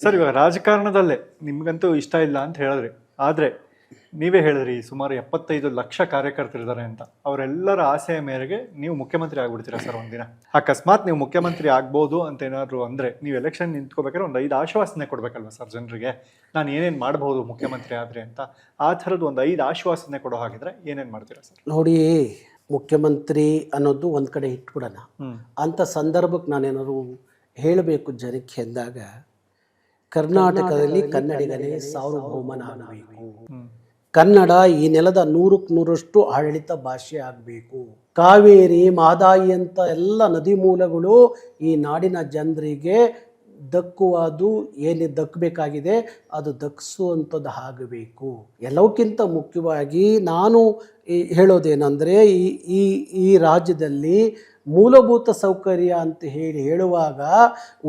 Sir ಇವಾಗ ರಾಜಕಾರಣದಲ್ಲೇ ನಿಮ್ಗಂತೂ ಇಷ್ಟ ಇಲ್ಲ ಅಂತ ಹೇಳಿದ್ರಿ. ಆದ್ರೆ ನೀವೇ ಹೇಳಿದ್ರಿ ಸುಮಾರು ಎಪ್ಪತ್ತೈದು ಲಕ್ಷ ಕಾರ್ಯಕರ್ತರಿದ್ದಾರೆ ಅಂತ. ಅವರೆಲ್ಲರ ಆಸೆಯ ಮೇರೆಗೆ ನೀವು ಮುಖ್ಯಮಂತ್ರಿ ಆಗ್ಬಿಡ್ತೀರಾ ಸರ್ ಒಂದಿನ? ಅಕಸ್ಮಾತ್ ನೀವು ಮುಖ್ಯಮಂತ್ರಿ ಆಗ್ಬೋದು ಅಂತ ಏನಾದ್ರು ಅಂದ್ರೆ ನೀವು ಎಲೆಕ್ಷನ್ ನಿಂತ್ಕೋಬೇಕಾದ್ರೆ ಒಂದು ಐದು ಆಶ್ವಾಸನೆ ಕೊಡ್ಬೇಕಲ್ವಾ ಸರ್ ಜನರಿಗೆ? ನಾನು ಏನೇನು ಮಾಡಬಹುದು ಮುಖ್ಯಮಂತ್ರಿ ಆದ್ರೆ ಅಂತ? ಆ ಥರದ್ದು ಒಂದು ಐದು ಆಶ್ವಾಸನೆ ಕೊಡೋ ಹಾಗಿದ್ರೆ ಏನೇನು ಮಾಡ್ತೀರಾ ಸರ್? ನೋಡಿ ಮುಖ್ಯಮಂತ್ರಿ ಅನ್ನೋದು ಒಂದು ಕಡೆ ಇಟ್ಬಿಡೋಣ. ಅಂಥ ಸಂದರ್ಭಕ್ಕೆ ನಾನೇನಾದ್ರು ಹೇಳಬೇಕು ಜನಕ್ಕೆ ಎಂದಾಗ ಕರ್ನಾಟಕದಲ್ಲಿ ಕನ್ನಡಿಗನೇ ಸಾರ್ವಭೌಮನಾಗಬೇಕು. ಕನ್ನಡ ಈ ನೆಲದ ನೂರಕ್ಕೆ ನೂರಷ್ಟು ಆಡಳಿತ ಭಾಷೆ ಆಗಬೇಕು. ಕಾವೇರಿ ಮಾದಾಯಿ ಅಂತ ಎಲ್ಲ ನದಿ ಮೂಲಗಳು ಈ ನಾಡಿನ ಜನರಿಗೆ ದಕ್ಕುವುದು ಏನು ದಕ್ಕಬೇಕಾಗಿದೆ ಅದು ದಕ್ಕಿಸುವಂಥದ್ದು ಆಗಬೇಕು. ಎಲ್ಲವಕ್ಕಿಂತ ಮುಖ್ಯವಾಗಿ ನಾನು ಹೇಳೋದೇನೆಂದರೆ ಈ ಈ ಈ ರಾಜ್ಯದಲ್ಲಿ ಮೂಲಭೂತ ಸೌಕರ್ಯ ಅಂತ ಹೇಳಿ ಹೇಳುವಾಗ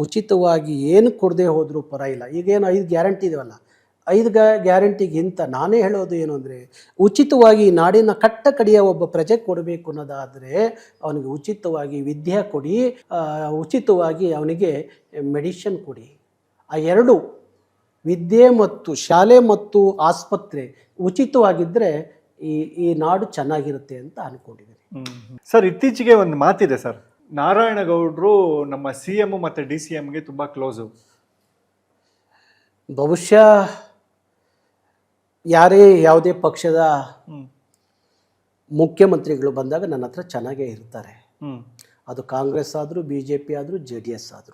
ಉಚಿತವಾಗಿ ಏನು ಕೊಡದೆ ಹೋದರೂ ಪರವಾಗಿಲ್ಲ. ಈಗೇನು ಐದು ಗ್ಯಾರಂಟಿ ಇದೆಯಲ್ಲ? ಐದು ಗ ಗ್ಯಾರಂಟಿಗಿಂತ ನಾನೇ ಹೇಳೋದು ಏನು ಅಂದರೆ, ಉಚಿತವಾಗಿ ನಾಡಿನ ಕಟ್ಟ ಕಡೆಯ ಒಬ್ಬ ಪ್ರಜೆ ಕೊಡಬೇಕು ಅನ್ನೋದಾದರೆ ಅವನಿಗೆ ಉಚಿತವಾಗಿ ವಿದ್ಯೆ ಕೊಡಿ ಉಚಿತವಾಗಿ ಅವನಿಗೆ ಮೆಡಿಷನ್ ಕೊಡಿ. ಆ ಎರಡು ವಿದ್ಯೆ ಮತ್ತು ಶಾಲೆ ಮತ್ತು ಆಸ್ಪತ್ರೆ ಉಚಿತವಾಗಿದ್ದರೆ ಈ ಈ ನಾಡು ಚೆನ್ನಾಗಿರುತ್ತೆ ಅಂತ ಅನ್ಕೊಂಡಿದ್ದೀನಿ. ಸರ್ ಇತ್ತೀಚೆಗೆ ಒಂದು ಮಾತಿದೆ ಸರ್. ನಾರಾಯಣಗೌಡರು ನಮ್ಮ ಸಿ ಎಂ ಮತ್ತು ಡಿ ಸಿ ಎಮ್ಗೆ ತುಂಬ ಕ್ಲೋಸು ಬಹುಶಃ ಯಾರೇ ಯಾವುದೇ ಪಕ್ಷದ ಮುಖ್ಯಮಂತ್ರಿಗಳು ಬಂದಾಗ ನನ್ನ ಹತ್ರ ಚೆನ್ನಾಗೇ ಇರ್ತಾರೆ. ಅದು ಕಾಂಗ್ರೆಸ್ ಆದರೂ ಬಿ ಜೆ ಪಿ ಆದರೂ ಜೆ ಡಿ ಎಸ್ ಆದರೂ.